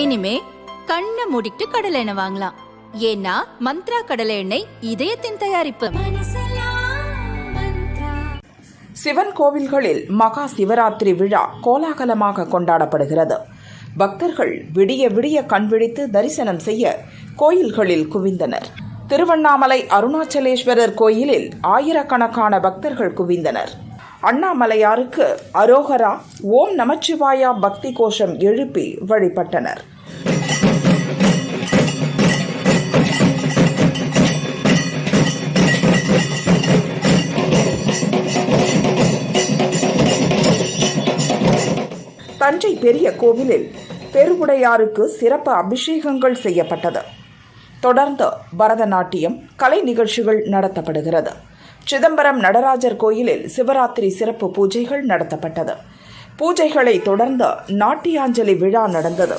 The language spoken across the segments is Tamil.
இனிமே கண்ணை மூடிட்டு கடலை எண்ணெய் வாங்கலாம். ஏன்னா மந்த்ரா கடலை எண்ணெய் இதயத்தின் தயாரிப்பு. சிவன் கோவில்களில் மகா சிவராத்திரி விழா கோலாகலமாக கொண்டாடப்படுகிறது. பக்தர்கள் விடிய விடிய கண்விழித்து தரிசனம் செய்ய கோயில்களில் குவிந்தனர். திருவண்ணாமலை அருணாச்சலேஸ்வரர் கோயிலில் ஆயிரக்கணக்கான பக்தர்கள் குவிந்தனர். அண்ணாமலையாருக்கு அரோகரா ஓம் நமச்சிவாயா பக்தி கோஷம் எழுப்பி வழிபட்டனர். தஞ்சை பெரிய கோவிலில் பெருவுடையாருக்கு சிறப்பு அபிஷேகங்கள் செய்யப்பட்டது. தொடர்ந்து பரதநாட்டியம் கலை நிகழ்ச்சிகள் நடத்தப்படுகிறது. சிதம்பரம் நடராஜர் கோயிலில் சிவராத்திரி சிறப்பு பூஜைகள் நடத்தப்பட்டது. பூஜைகளை தொடர்ந்து நாட்டியாஞ்சலி விழா நடந்தது.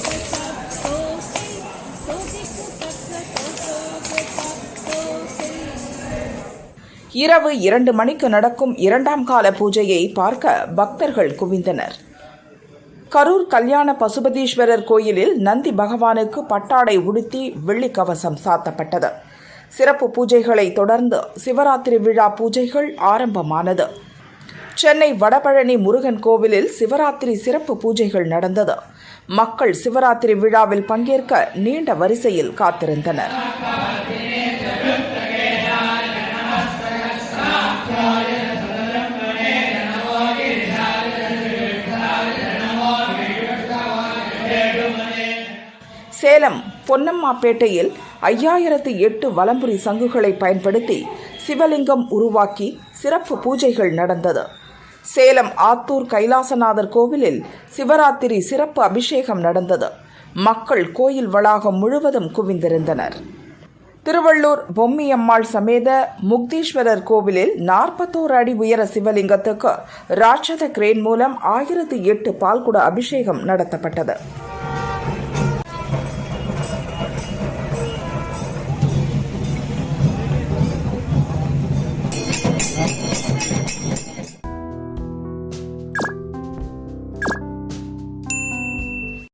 இரவு இரண்டு மணிக்கு நடக்கும் இரண்டாம் கால பூஜையை பார்க்க பக்தர்கள் குவிந்தனர். கரூர் கல்யாண பசுபதீஸ்வரர் கோயிலில் நந்தி பகவானுக்கு பட்டாடை உடுத்தி வெள்ளி கவசம் சாத்தப்பட்டது. சிறப்பு பூஜைகளை தொடர்ந்து சிவராத்திரி விழா பூஜைகள் ஆரம்பமானது. சென்னை வடபழனி முருகன் கோவிலில் சிவராத்திரி சிறப்பு பூஜைகள் நடந்தது. மக்கள் சிவராத்திரி விழாவில் பங்கேற்க நீண்ட வரிசையில் காத்திருந்தனர். சேலம் பொன்னம்மாப்பேட்டையில் ஐயாயிரத்து எட்டு வலம்புரி சங்குகளை பயன்படுத்தி சிவலிங்கம் உருவாக்கி சிறப்பு பூஜைகள் நடந்தது. சேலம் ஆத்தூர் கைலாசநாதர் கோவிலில் சிவராத்திரி சிறப்பு அபிஷேகம் நடந்தது. மக்கள் கோயில் வளாகம் முழுவதும் குவிந்திருந்தனர். திருவள்ளூர் பொம்மியம்மாள் சமேத முக்தீஸ்வரர் கோவிலில் நாற்பத்தோரு அடி உயர சிவலிங்கத்துக்கு ராட்சத கிரேன் மூலம் ஆயிரத்து எட்டு பால்குட அபிஷேகம் நடத்தப்பட்டது.